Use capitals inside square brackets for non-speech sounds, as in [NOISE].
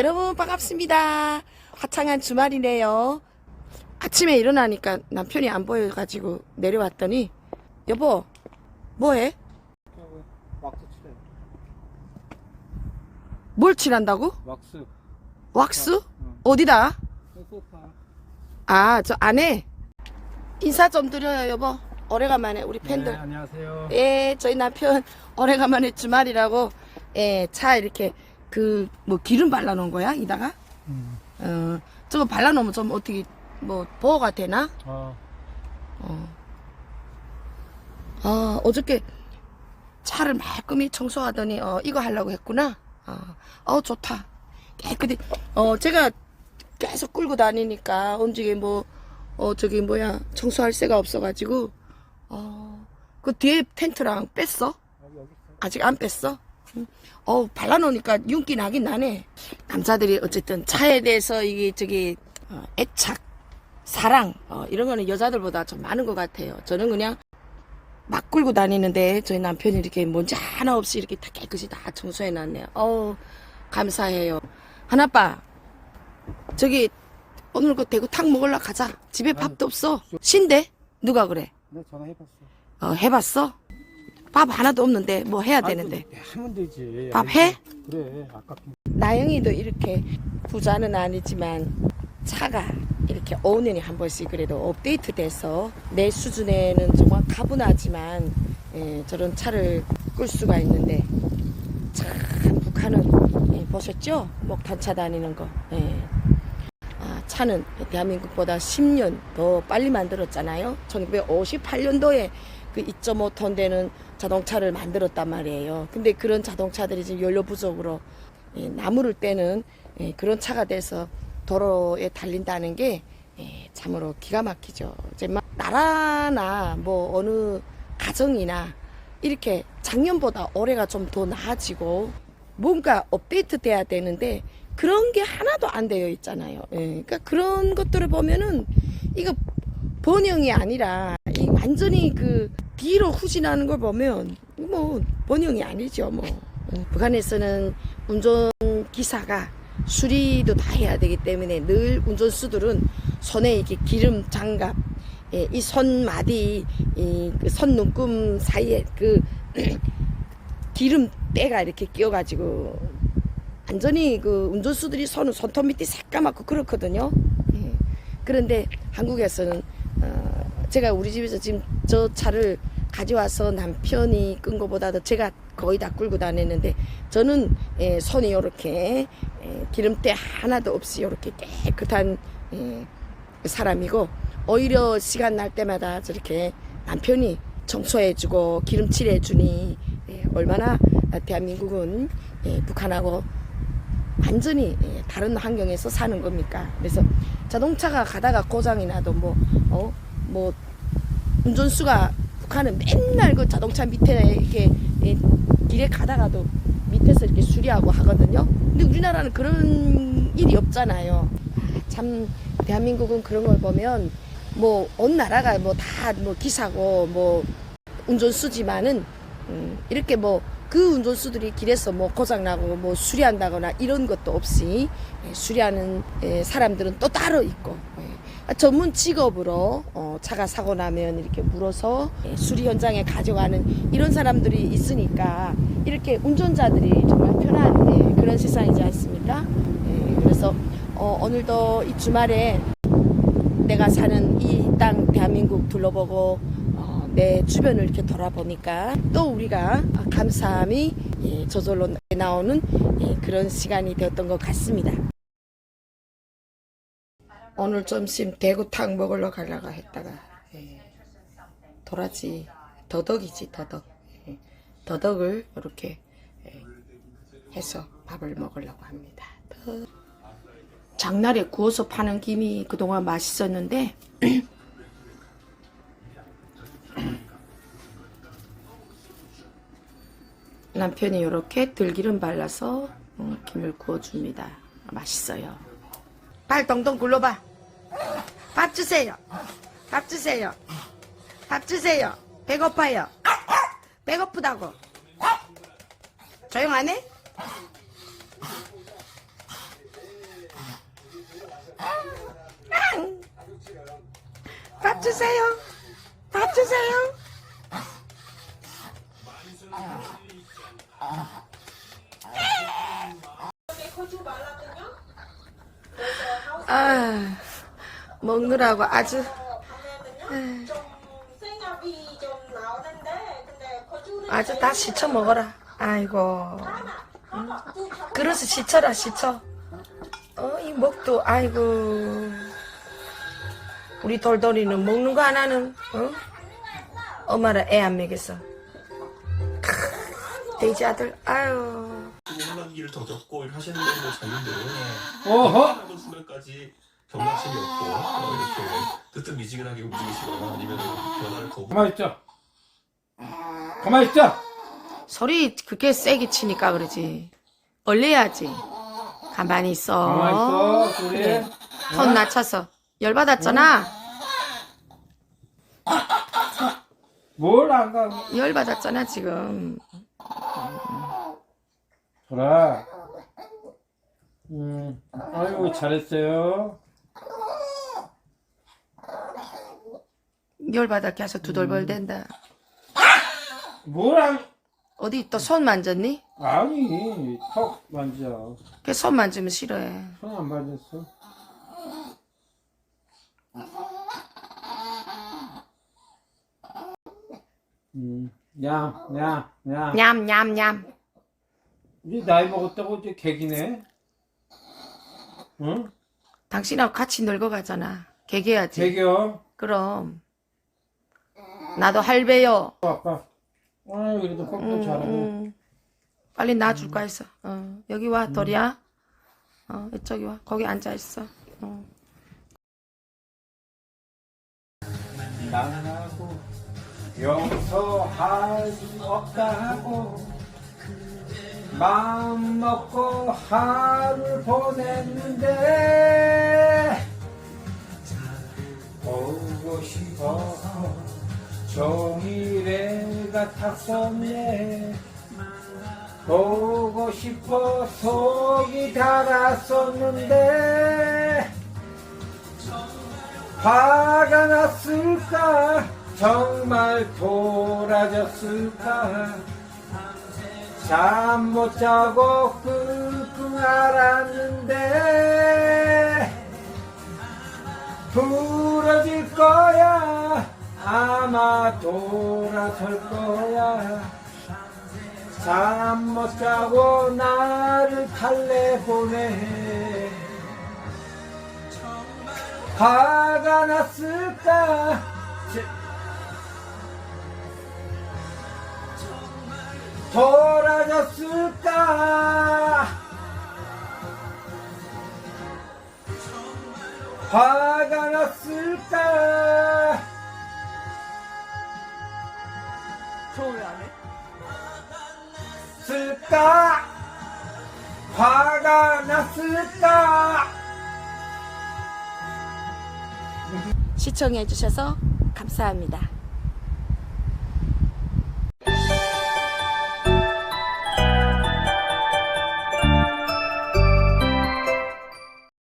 여러분 반갑습니다. 화창한 주말이네요. 아침에 일어나니까 남편이 안 보여가지고 내려왔더니 여보 뭐해? 왁스 칠해. 뭘 칠한다고? 왁스. 왁스? 응. 어디다? 소파. 아 저 안에 인사 좀 드려요 여보. 오래간만에 우리 네, 팬들. 안녕하세요. 예, 저희 남편 오래간만에 주말이라고 예, 차 이렇게 그 뭐 기름 발라놓은 거야 이다가 음. 어 저거 발라놓으면 좀 어떻게 뭐 보호가 되나? 어. 어. 아, 어저께 차를 말끔히 청소하더니, 어, 이거 하려고 했구나. 어, 어, 좋다. 깨끗이, 어, 제가 계속 끌고 다니니까, 언제 뭐, 어, 저기 뭐야, 청소할 새가 없어가지고, 어, 그 뒤에 텐트랑 뺐어? 있어. 아직 안 뺐어? 응. 어, 발라놓으니까 윤기 나긴 나네. 남자들이 어쨌든 차에 대해서 이게 저기, 어, 애착, 사랑, 어, 이런 거는 여자들보다 좀 많은 것 같아요. 저는 그냥 막 끌고 다니는데 저희 남편이 이렇게 먼지 하나 없이 이렇게 다 깨끗이 다 청소해 놨네요. 어우, 감사해요. 하나빠, 저기, 오늘 그 대구 탕 먹으러 가자. 집에 밥도 없어. 쉰대? 누가 그래? 내가 전화해봤어. 어, 해봤어? 밥 하나도 없는데 뭐 해야 되는데. 하면 되지. 밥 해? 그래. 아깝게. 나영이도 이렇게 부자는 아니지만 차가 이렇게 5년에 한 번씩 그래도 업데이트 돼서 내 수준에는 정말 가분하지만 예, 저런 차를 끌 수가 있는데 참 북한은 예, 보셨죠? 목탄차 다니는 거. 예. 아, 차는 대한민국보다 10년 더 빨리 만들었잖아요. 1958년도에 그 2.5톤 되는 자동차를 만들었단 말이에요. 근데 그런 자동차들이 지금 연료 부족으로 예, 나무를 떼는 예, 그런 차가 돼서 도로에 달린다는 게 예, 참으로 기가 막히죠. 이제 막 나라나 뭐 어느 가정이나 이렇게 작년보다 올해가 좀 더 나아지고 뭔가 업데이트 돼야 되는데 그런 게 하나도 안 되어 있잖아요. 예, 그러니까 그런 것들을 보면은 이거 번영이 아니라 이 완전히 그 뒤로 후진하는 걸 보면 뭐 번영이 아니죠. 뭐 어, 북한에서는 운전 기사가 수리도 다 해야 되기 때문에 늘 운전수들은 손에 이렇게 기름 장갑, 예, 이 손마디, 이그 손눈금 사이에 그 [CLEARS THROAT] 기름 때가 이렇게 끼어가지고 완전히 그 운전수들이 손은 손톱 밑이 새까맣고 그렇거든요. 예. 그런데 한국에서는 어, 제가 우리 집에서 지금 저 차를 가져와서 남편이 끈 것보다도 제가 거의 다 끌고 다녔는데 저는 예, 손이 이렇게 예, 기름때 하나도 없이 이렇게 깨끗한 예, 사람이고 오히려 시간 날 때마다 저렇게 남편이 청소해주고 기름칠해주니 예, 얼마나 대한민국은 예, 북한하고 완전히 예, 다른 환경에서 사는 겁니까? 그래서 자동차가 가다가 고장이 나도 뭐, 어, 뭐, 운전수가 북한은 맨날 그 자동차 밑에 이렇게 예, 길에 가다가도 밑에서 이렇게 수리하고 하거든요. 근데 우리나라는 그런 일이 없잖아요. 아, 참, 대한민국은 그런 걸 보면 뭐, 어느 나라가 뭐다뭐 기사고 뭐 운전수지만은 음, 이렇게 뭐 그 운전수들이 길에서 뭐 고장나고 뭐 수리한다거나 이런 것도 없이 예, 수리하는 예, 사람들은 또 따로 있고 예. 아, 전문 직업으로 어, 차가 사고 나면 이렇게 물어서 예, 수리 현장에 가져가는 이런 사람들이 있으니까 이렇게 운전자들이 정말 편한 예, 그런 세상이지 않습니까? 예, 그래서 어, 오늘도 이 주말에 내가 사는 이 땅 대한민국 둘러보고 어, 내 주변을 이렇게 돌아보니까 또 우리가 감사함이 예, 저절로 나오는 예, 그런 시간이 되었던 것 같습니다. 오늘 점심 대구탕 먹으러 가려고 했다가 예, 도라지 더덕이지 더덕 예, 더덕을 이렇게 예, 해서 밥을 먹으려고 합니다. 더- 장날에 구워서 파는 김이 그동안 맛있었는데 [CLEARS THROAT] 남편이 이렇게 들기름 발라서 어, 김을 구워줍니다. 맛있어요. 발 동동 굴러봐. 밥 주세요. 밥 주세요. 밥 주세요. 배고파요. 배고프다고. 조용 안 해? 밥 주세요. 밥 주세요. 아, 먹느라고 아주 아주 다 시쳐 먹어라. 아이고. 그릇을 시쳐라 시쳐. 어, 이 목도 아이고. 우리 돌돌이는 먹는 거 하나는 어? 엄마를 애 안 먹였어. 크, 돼지 아들 아유. 혼란기를 더 겪고 하시는 분들 자유인데 어허! 하는 순간까지 경각심이 없고 어, 이렇게 뜨뜻미지근하게 움직이시거나 아니면 변화를 거부 가만히 있자. 가만히 있자. 소리 그렇게 세게 치니까 그러지. 얼려야지. 가만히 있어. 가만히 있어, 소리. 그래. 톤 낮춰서. 열받았잖아. 뭘안 가? 열받았잖아, 지금. 그래. 음, 아이고, 잘했어요. 열받았게 해서 두돌벌 된다. 뭘 안, 어디 또 손 만졌니? 아니, 턱 만져. 그손 만지면 싫어해. 손 안 만졌어. 음, 야, 야, 야. 냠냠냠. 이제 나이 먹었다고 이제 개기네? 응? 당신하고 같이 늙어가잖아. 개개야지. 개겨. 그럼. 나도 할배요. 아빠. 아, 그래도 뻑뻑 응, 잘하고. 응. 빨리 놔줄까 했어. 어. 여기 와, 도리야. 어, 이쪽이 와. 거기 앉아있어. 어. 나하고 용서할 수 없다고 마음 먹고 하루 보냈는데 보고 싶어서 종이래가 탔었네. 보고 싶어 속이 달았었는데 화가 났을까? 정말 돌아졌을까 잠 못 자고 끙끙 앓았는데 부러질 거야. 아마 돌아설 거야. 잠 못 자고 나를 달래보내. 화가 났을까? 돌아졌을까? 화가 났을까? 쓸까? 화가 났을까? 시청해주셔서 감사합니다.